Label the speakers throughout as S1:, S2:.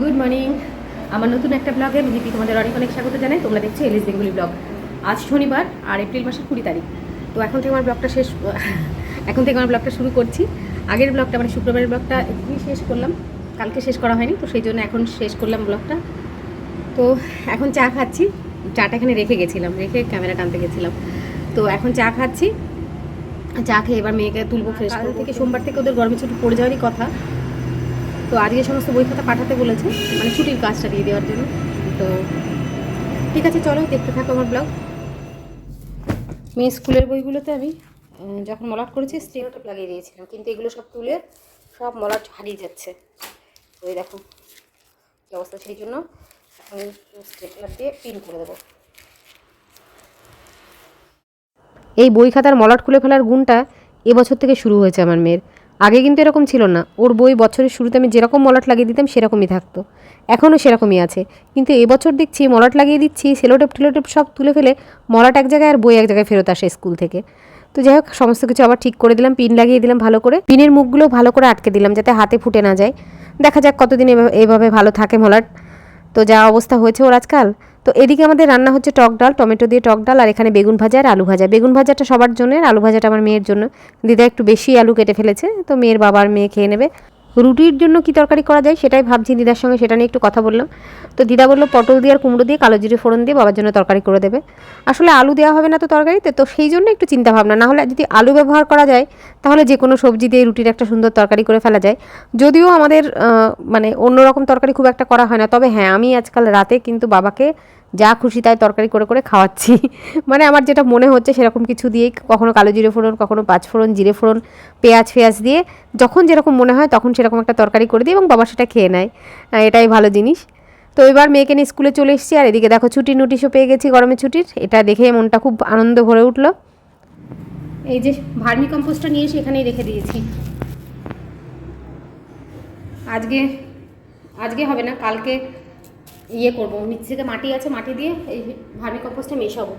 S1: Good morning. আমার নতুন একটা ব্লগে লিপি তোমাদের অনেক অনেক স্বাগত জানাই। তোমরা দেখছ এলিস বেঙ্গলি ব্লগ আজ শনিবার আর এপ্রিল মাসের কুড়ি তারিখ। তো এখন থেকে আমার ব্লগটা শেষ এখন থেকে আমার ব্লগটা শুরু করছি। আগের ব্লগটা মানে শুক্রবারের ব্লগটা এক্ষুনি শেষ করলাম। কালকে শেষ করা হয়নি তো সেই জন্য এখন শেষ করলাম ব্লগটা তো এখন চা খাচ্ছি। চাটা এখানে রেখে গেছিলাম রেখে ক্যামেরা টানতে গেছিলাম। তো এখন চা খাচ্ছি। চা খেয়ে এবার মেয়েকে তুলবো ফ্রেশ থেকে সোমবার থেকে ওদের গরমে ছুটি পড়ে যাওয়ারই কথা। তো আজকে সমস্ত বই খাতা পাঠাতে বলেছে মানে ছুটির কাজটা দিয়ে দেওয়ার জন্য। তো ঠিক আছে, চলো দেখতে থাকো আমার ব্লগ মেয়ে স্কুলের বইগুলোতে আমি যখন মলাট করেছি স্টেনোটাপ লাগিয়ে দিয়েছিলাম। কিন্তু এগুলো সব তুলে, সব মলাট হারিয়ে যাচ্ছে। এই দেখো, কী অবস্থা সেই জন্য এখন স্টেপলার দিয়ে পিন করে দেবো। এই বই খাতার মলাট খুলে ফেলার গুণটা এবছর থেকে শুরু হয়েছে আমার মেয়ের। আগে কিন্তু এরকম ছিল না। ওর বই বছরের শুরুতে আমি যেরকম মলাট লাগিয়ে দিতাম, সেরকমই থাকতো। এখনও সেরকমই আছে। কিন্তু এবছর দেখছি মলাট লাগিয়ে দিচ্ছি, সেলোটেপ, টেলোটেপ সব তুলে ফেলে মলাট এক জায়গায় আর বই এক জায়গায় ফেরত আসে স্কুল থেকে। তো যাই হোক, সমস্ত কিছু আবার ঠিক করে দিলাম, পিন লাগিয়ে দিলাম ভালো করে। পিনের মুখগুলো ভালো করে আটকে দিলাম যাতে হাতে ফুটে না যায়। দেখা যাক কতদিন এভাবে ভালো থাকে মলাট। তো যা অবস্থা হয়েছে ওর আজকাল। তো এদিকে আমাদের রান্না হচ্ছে টক ডাল, টমেটো দিয়ে টক ডাল আর এখানে বেগুন ভাজা আর আলু ভাজা। বেগুন ভাজাটা সবার জন্য আলু ভাজাটা আমার মেয়ের জন্য। দিদা একটু বেশি আলু কেটে ফেলেছে, তো মেয়ের বাবার মেয়ে খেয়ে নেবে। রুটির জন্য কি তরকারি করা যায় সেটাই ভাবছি, দিদার সঙ্গে সেটা নিয়ে একটু কথা বললাম। তো দিদা বলল পটল দিয়ে আর কুমড়ো দিয়ে কালো জিরে ফোড়ন দিয়ে বাবার জন্য তরকারি করে দেবে। আসলে আলু দেওয়া হবে না তো তরকারিতে, তো সেই জন্য একটু চিন্তা ভাবনা না হলে যদি আলু ব্যবহার করা যায়, তাহলে যে কোনো সবজি দিয়ে রুটির একটা সুন্দর তরকারি করে ফেলা যায়। যদিও আমাদের মানে অন্যরকম তরকারি খুব একটা করা হয় না, তবে হ্যাঁ আমি আজকাল রাতে কিন্তু বাবাকে যা খুশি তাই তরকারি করে করে খাওয়াচ্ছি। মানে আমার যেটা মনে হচ্ছে সেরকম কিছু দিয়েই কখনো কালো জিরে ফোড়ন, কখনো পাঁচ ফোড়ন, জিরে ফোড়ন, পেঁয়াজ ফেয়াজ দিয়ে যখন যেরকম মনে হয় তখন সেরকম একটা তরকারি করে দিই এবং বাবা সেটা খেয়ে নেয়। এটাই ভালো জিনিস। তো এবার মেয়েকে নিয়ে স্কুলে চলে এসেছি আর এদিকে দেখো ছুটির নোটিশও পেয়ে গেছি গরমের ছুটির। এটা দেখে মনটা খুব আনন্দ ভরে উঠল। এই যে ভার্মি কম্পোস্টটা নিয়ে এসে এখানেই রেখে দিয়েছি। আজকে আজকে হবে না, কালকে ইয়ে করব নিচ থেকে মাটি আছে মাটি দিয়ে এই ভার্মি কম্পোস্টটা মেশাবো।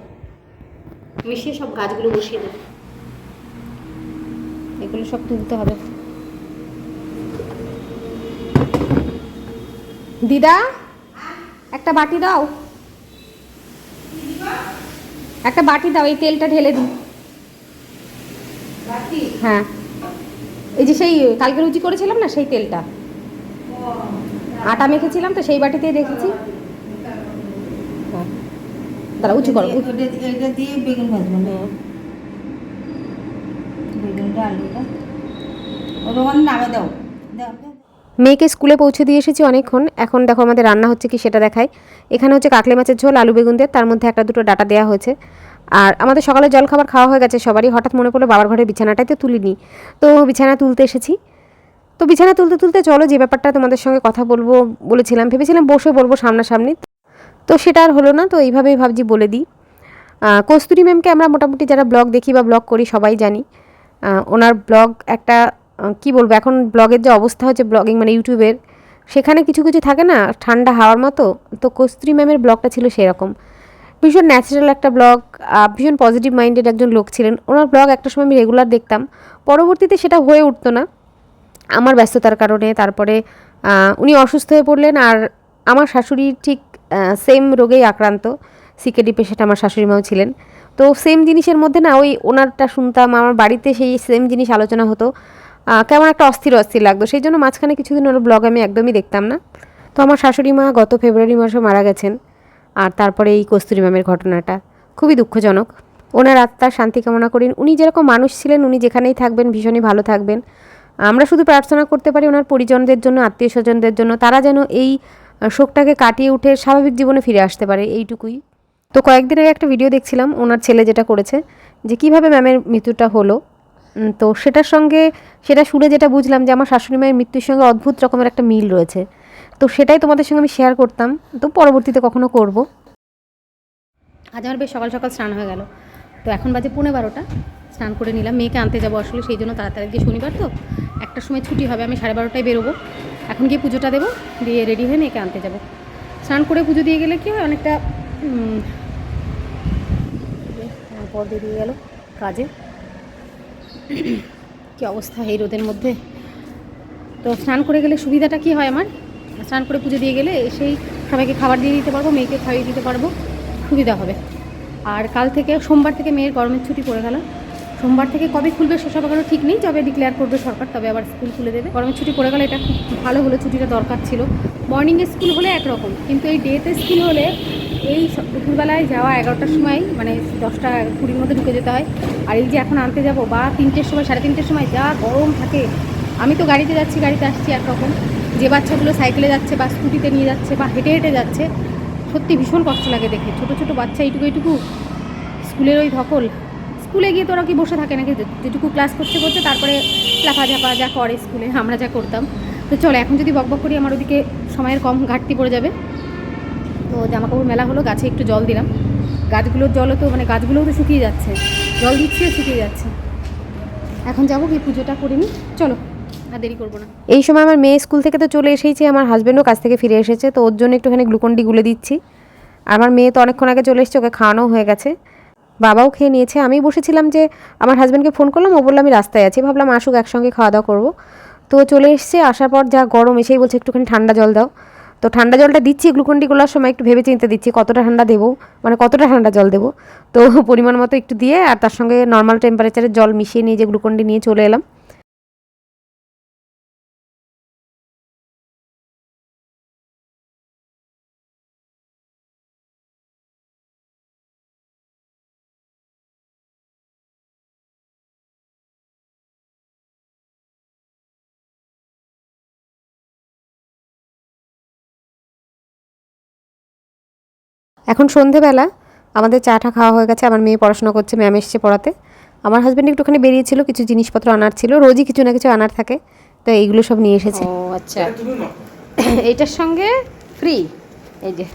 S1: মিশিয়ে সব গাছগুলো বসিয়ে দেবো। এগুলো সব তুলতে হবে। দিদা একটা বাটি দাও। একটা বাটি দাও এই তেলটা ঢেলে দিই। হ্যাঁ। এই যে সেই কালকে রুচি করেছিলাম না সেই তেলটা? আটা মেখেছিলাম তো সেই বাটিতেই রেখেছি হ্যাঁ দাঁড়া উঁচু করো
S2: এটা এটা দিয়ে বেগুন ভাজবো। বেগুনটা আলুটা। ওটা নামে দাও। দাও দাও।
S1: মেয়েকে স্কুলে পৌঁছে দিয়ে এসেছি অনেকক্ষণ। এখন দেখো আমাদের রান্না হচ্ছে কি সেটা দেখাই। এখানে হচ্ছে কাকলে মাছের ঝোল আলু বেগুন দিয়ে। তার মধ্যে একটা দুটো ডাটা দেওয়া হয়েছে। আর আমাদের সকালে জল খাবার খাওয়া হয়ে গেছে সবারই। হঠাৎ মনে পড়ল বাবার ঘরে বিছানাটাই তো তুলিনি। তো বিছানা তুলতে এসেছি। তো বিছানা তুলতে তুলতে চলো, যে ব্যাপারটা তোমাদের সঙ্গে কথা বলব বলেছিলাম, ভেবেছিলাম বসে বলব সামনাসামনি। তো সেটা আর হলো না, তো এইভাবেই ভাবছি বলে দিই। কস্তুরী ম্যামকে আমরা মোটামুটি যারা ব্লগ দেখি বা ব্লগ করি সবাই জানি। ওনার ব্লগ একটা কি বলব, এখন ব্লগের যে অবস্থা হচ্ছে ব্লগিং মানে ইউটিউবের, সেখানে কিছু কিছু থাকে না, ঠান্ডা হাওয়ার মতো, তো কস্তুরী ম্যামের ব্লগটা ছিল সেরকম। ভীষণ ন্যাচারাল একটা ব্লগ ভীষণ পজিটিভ মাইন্ডেড একজন লোক ছিলেন। ওনার ব্লগ একটা সময় আমি রেগুলার দেখতাম, পরবর্তীতে সেটা হয়ে উঠতো না। আমার ব্যস্ততার কারণে তারপরে উনি অসুস্থ হয়ে পড়লেন আর আমার শাশুড়ি ঠিক সেম রোগেই আক্রান্ত সিকেডি পেশেন্ট আমার শাশুড়ি মাও ছিলেন। তো সেম জিনিসের মধ্যে না ওই ওনারটা শুনতাম, আমার বাড়িতে সেই সেম জিনিস আলোচনা হতো। কেমন একটা অস্থির অস্থির লাগতো। সেই জন্য মাঝখানে কিছুদিন ওর ব্লগ আমি একদমই দেখতাম না। তো আমার শাশুড়ি মা গত ফেব্রুয়ারি মাসে মারা গেছেন আর তারপরে এই কস্তুরী ম্যামের ঘটনাটা খুবই দুঃখজনক। ওনার আত্মার শান্তি কামনা করেন। উনি যেরকম মানুষ ছিলেন, উনি যেখানেই থাকবেন, ভীষণই ভালো থাকবেন। আমরা শুধু প্রার্থনা করতে পারি ওনার পরিজনদের জন্য আত্মীয় স্বজনদের জন্য। তারা যেন এই শোকটাকে কাটিয়ে উঠে স্বাভাবিক জীবনে ফিরে আসতে পারে এইটুকুই। তো কয়েকদিন আগে একটা ভিডিও দেখছিলাম, ওনার ছেলে যেটা করেছে, যে কীভাবে ম্যামের মৃত্যুটা হলো। তো সেটার সঙ্গে, সেটা শুনে যেটা বুঝলাম যে আমার শাশুড়ি মায়ের মৃত্যুর সঙ্গে অদ্ভুত রকমের একটা মিল রয়েছে। তো সেটাই তোমাদের সঙ্গে আমি শেয়ার করতাম। তো পরবর্তীতে কখনো করব। আজ আমার বেশ সকাল সকাল স্নান হয়ে গেল। তো এখন বাজে পৌনে বারোটা। স্নান করে নিলাম। মেয়েকে আনতে যাব আসলে, সেই জন্য তাড়াতাড়ি গিয়ে শনিবার তো। একটার সময় ছুটি হবে, আমি সাড়ে বারোটায় বেরোবো। এখন গিয়ে পুজোটা দেবো, দিয়ে রেডি হয়ে মেয়েকে আনতে যাব। স্নান করে পুজো দিয়ে গেলে কি হয়, অনেকটা পর দিয়ে গেল কাজে। কি অবস্থা এই রোদের মধ্যে? তো স্নান করে গেলে সুবিধাটা কি হয় আমার?
S3: স্নান করে পুজো দিয়ে গেলে সেই সবাইকে খাবার দিয়ে দিতে পারব, মেয়েকে খাইয়ে দিতে পারব, সুবিধা হবে। আর কাল থেকে, সোমবার থেকে মেয়ের গরমের ছুটি পড়ে গেল। সোমবার থেকে কবে খুলবে সেসব এখনও ঠিক নেই তবে ডিক্লেয়ার করবে সরকার তবে আবার স্কুল খুলে দেবে। গরমের ছুটি পড়ে গেলে এটা খুব ভালো হলো, ছুটিটা দরকার ছিল। মর্নিংয়ে স্কুল হলে একরকম, কিন্তু এই ডেতে স্কুল হলে এই দুপুরবেলায় যাওয়া এগারোটার সময় মানে দশটা কুড়ির মধ্যে ঢুকে যেতে হয়। আর এই যে এখন আনতে যাব বা তিনটের সময়, সাড়ে তিনটের সময় যা গরম থাকে, আমি তো গাড়িতে যাচ্ছি, গাড়িতে আসছি একরকম। যে বাচ্চাগুলো সাইকেলে যাচ্ছে বা স্কুটিতে নিয়ে যাচ্ছে বা হেঁটে হেঁটে যাচ্ছে, সত্যি ভীষণ কষ্ট লাগে দেখে। ছোটো ছোটো বাচ্চা এইটুকু এইটুকু স্কুলের ওই ধকল। স্কুলে গিয়ে তো ওরা কি বসে থাকে নাকি? যেটুকু ক্লাস করছে করছে, তারপরে লাফাঝাপা যা করে স্কুলে, আমরা যা করতাম। তো চলো, এখন যদি বকবক করি, আমার ওদিকে সময়ের কম ঘাটতি পড়ে যাবে। তো জামাকাপড় মেলা হলো, গাছে একটু জল দিলাম। গাছগুলোর জলও তো মানে গাছগুলোও তো শুকিয়ে যাচ্ছে। জল দিচ্ছি শুকিয়ে যাচ্ছে। এখন যাব কি পুজোটা করে নিই। চলো, আর দেরি করব না। এই সময় আমার মেয়ে স্কুল থেকে তো চলে এসেছে আমার হাজব্যান্ডও কাছ থেকে ফিরে এসেছে, তো ওর জন্য একটুখানি গ্লুকন ডি গুলে দিচ্ছি। আমার মেয়ে তো অনেকক্ষণ আগে চলে এসেছে, ওকে খাওয়ানো হয়ে গেছে। বাবাও খেয়ে নিয়েছে। আমি বসেছিলাম যে আমার হাজব্যান্ডকে ফোন করলাম, ও বলল, আমি রাস্তায় আছি। ভাবলাম, আসুক, একসঙ্গে খাওয়া দাওয়া করব। তো চলে এসছে, আসার পর যা গরম, এসেই বলছে, একটুখানি ঠান্ডা জল দাও। তো ঠান্ডা জলটা দিচ্ছি গ্লুকন্ডি গুলার সময় একটু ভেবে চিন্তে দিচ্ছি, কতটা ঠান্ডা দেবো মানে কতটা ঠান্ডা জল দেবো। তো পরিমাণ মতো একটু দিয়ে আর তার সঙ্গে নর্মাল টেম্পারেচারের জল মিশিয়ে নিয়ে যে গ্লুকন্ডি নিয়ে চলে এলাম। এখন সন্ধেবেলা, আমাদের চাটা খাওয়া হয়ে গেছে, আমার মেয়ে পড়াশোনা করছে ম্যাম এসছে পড়াতে। আমার হাজব্যান্ড একটুখানি বেরিয়েছিল, কিছু জিনিসপত্র আনার ছিল, রোজই কিছু না কিছু আনার থাকে, তো এইগুলো সব নিয়ে এসেছে। ও আচ্ছা। এইটার সঙ্গে ফ্রি এই যে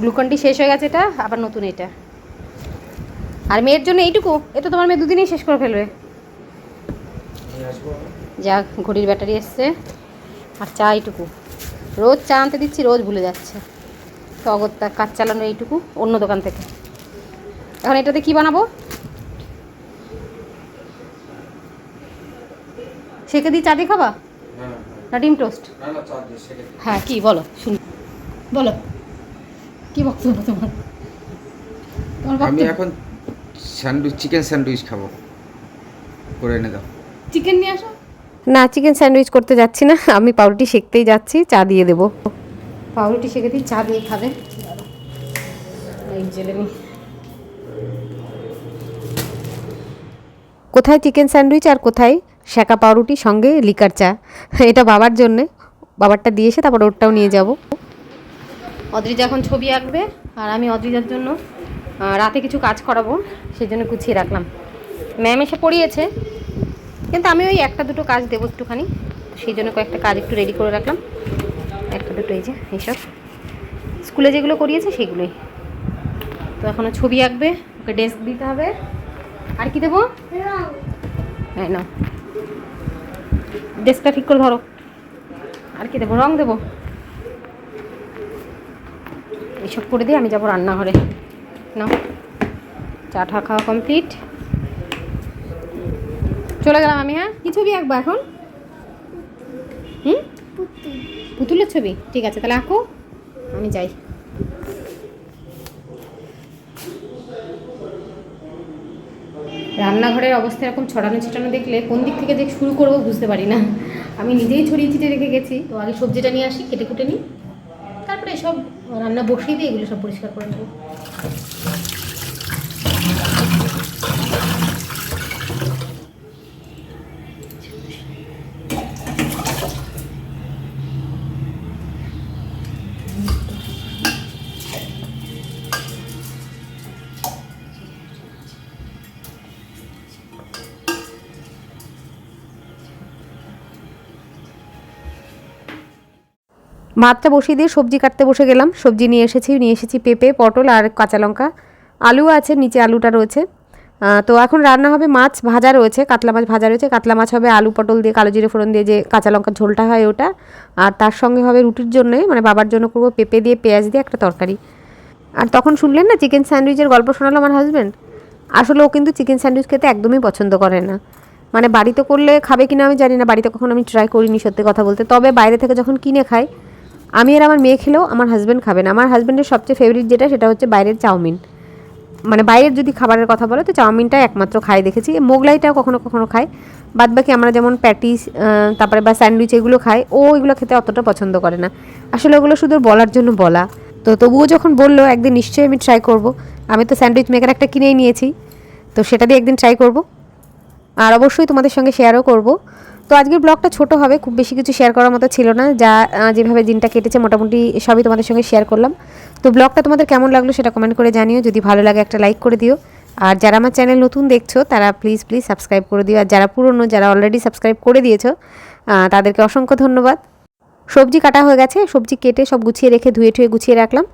S3: গ্লুকনটি শেষ হয়ে গেছে এটা, আবার নতুন এটা। আর মেয়ের জন্য এইটুকু এটা তোমার মেয়ে দুদিনেই শেষ করে ফেলবে। যা ঘড়ির ব্যাটারি এসছে, আর চা এইটুকু। রোজ চা আনতে দিচ্ছি, রোজ ভুলে যাচ্ছে। তো অগত্যা কাজ চালানো এইটুকু অন্য দোকান থেকে। এখন এটাতে কি বানাবো? সেকে দিয়ে চা দিয়ে খাবা?
S4: হ্যাঁ,
S3: না ডিম টোস্ট?
S4: না না চা দিয়ে সেকে
S3: হ্যাঁ কি বলো শুনি। বলো কি বক্তব্য তোমার? তোমার
S4: আমি এখন স্যান্ডউইচ চিকেন স্যান্ডউইচ খাব। করে এনে দাও।
S3: চিকেন নিয়ে আসো। না চিকেন স্যান্ডউইচ করতে যাচ্ছি না। আমি পাউরুটি শেখতেই যাচ্ছি চা দিয়ে দেবো। পাউরুটি শেখে দিই, চা দিয়ে খাবে। কোথায় চিকেন স্যান্ডউইচ আর কোথায় শেকা পাউরুটি, সঙ্গে লিকার চা? এটা বাবার জন্যে। বাবারটা দিয়ে এসে তারপর ওরটাও নিয়ে যাব। অদ্রিজা এখন ছবি আঁকবে, আর আমি অদ্রিজার জন্য রাতে কিছু কাজ করাবো সেই জন্য গুছিয়ে রাখলাম। ম্যাম এসে পড়িয়েছে, কিন্তু আমি ওই একটা দুটো কাজ দেবো একটুখানি, সেই জন্য কয়েকটা কাজ একটু রেডি করে রাখলাম। একটা দুটো এই যে, এইসব। স্কুলে যেগুলো করিয়েছে সেগুলোই। তো এখনও ছবি আঁকবে, ওকে ডেস্ক দিতে হবে। আর কি দেবো? হ্যাঁ না ডেস্কটা ঠিক করে ধরো। আর কি দেবো? রং দেবো। এইসব করে দিয়ে আমি যাব রান্নাঘরে। না চা টা খাওয়া কমপ্লিট চলে গেলাম আমি হ্যাঁ? কি ছবি আঁকবো এখন? পুতুলের ছবি? ঠিক আছে, তাহলে আঁকো। আমি যাই। রান্নাঘরের অবস্থা এরকম ছড়ানো ছিটানো দেখলে কোন দিক থেকে যে শুরু করব বুঝতে পারি না। আমি নিজেই ছড়িয়ে ছিটিয়ে রেখে গেছি। তো আগে সবজিটা নিয়ে আসি, কেটে কুটে নিই। তারপরে সব রান্না বসিয়ে দিয়ে এগুলো সব পরিষ্কার করে নেব। ভাতটা বসিয়ে দিয়ে সবজি কাটতে বসে গেলাম। সবজি নিয়ে এসেছি নিয়ে এসেছি পেঁপে, পটল আর কাঁচা লঙ্কা। আলু আছে, নিচে আলুটা রয়েছে। তো এখন রান্না হবে মাছ ভাজা রয়েছে, কাতলা মাছ ভাজা রয়েছে। কাতলা মাছ হবে আলু, পটল দিয়ে, কালো জিরে ফোড়ন দিয়ে যে কাঁচা লঙ্কার ঝোলটা হয় ওটা। আর তার সঙ্গে হবে রুটির জন্যে মানে বাবার জন্য করব পেঁপে দিয়ে, পেঁয়াজ দিয়ে একটা তরকারি। আর তখন শুনলেন না, চিকেন স্যান্ডউইচের গল্প শোনালো আমার হাজব্যান্ড আসলে ও কিন্তু চিকেন স্যান্ডউইচ খেতে একদমই পছন্দ করে না। মানে বাড়িতে করলে খাবে কিনা আমি জানি না, বাড়িতে কখনো আমি ট্রাই করিনি সত্যি কথা বলতে। তবে বাইরে থেকে যখন কিনে খাই
S1: আমি আর আমার মেয়ে খেলেও আমার হাজব্যান্ড খাবে না আমার হাজব্যান্ডের সবচেয়ে ফেভারিট যেটা, সেটা হচ্ছে বাইরের চাউমিন। মানে বাইরের যদি খাবারের কথা বলো, তো চাউমিনটা একমাত্র খাই দেখেছি। মোগলাইটাও কখনো কখনো খায় বাদ বাকি আমরা যেমন প্যাটিস তারপরে বা স্যান্ডউইচ এগুলো খাই, ও এগুলো খেতে অতটা পছন্দ করে না। আসলে ওগুলো শুধু বলার জন্য বলা। তো তবুও যখন বলল, একদিন নিশ্চয়ই আমি ট্রাই করব। আমি তো স্যান্ডউইচ মেকার একটা কিনেই নিয়েছি। তো সেটা দিয়ে একদিন ট্রাই করব। আর অবশ্যই তোমাদের সঙ্গে শেয়ারও করব। তো আজকের ব্লগটা ছোট হবে, খুব বেশি কিছু শেয়ার করার মতো ছিল না। যা যেভাবে দিনটা কেটেছে, মোটামুটি সবই তোমাদের সঙ্গে শেয়ার করলাম। তো ব্লগটা তোমাদের কেমন লাগল সেটা কমেন্ট করে জানিও। যদি ভালো লাগে একটা লাইক করে দিও। আর যারা আমার চ্যানেল নতুন দেখছ, তারা প্লিজ প্লিজ সাবস্ক্রাইব করে দিও। আর যারা পুরনো, যারা অলরেডি সাবস্ক্রাইব করে দিয়েছ তাদেরকে অসংখ্য ধন্যবাদ। সবজি কাটা হয়ে গেছে, সবজি কেটে সব গুছিয়ে রেখে ধুয়ে টুয়ে গুছিয়ে রাখলাম।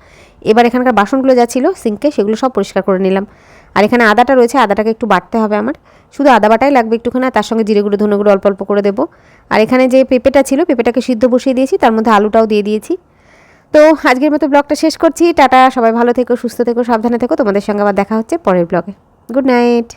S1: এবার এখানকার বাসনগুলো যা ছিল সিঙ্কে সেগুলো সব পরিষ্কার করে নিলাম। আর এখানে আদাটা রয়েছে, আদাটাকে একটু বাটতে হবে আমার। শুধু আদা বাটাই লাগবে একটুখানি তার সঙ্গে জিরে গুঁড়ো, ধনে গুঁড়ো অল্প অল্প করে দেবো। আর এখানে যে পেঁপেটা ছিল, পেঁপেটাকে সিদ্ধ বসিয়ে দিয়েছি, তার মধ্যে আলুটাও দিয়ে দিয়েছি। তো আজকের মতো ব্লগটা শেষ করছি। টাটা, সবাই ভালো থেকো, সুস্থ থেকো, সাবধানে থেকো। তোমাদের সঙ্গে আবার দেখা হচ্ছে পরের ব্লগে। Good night.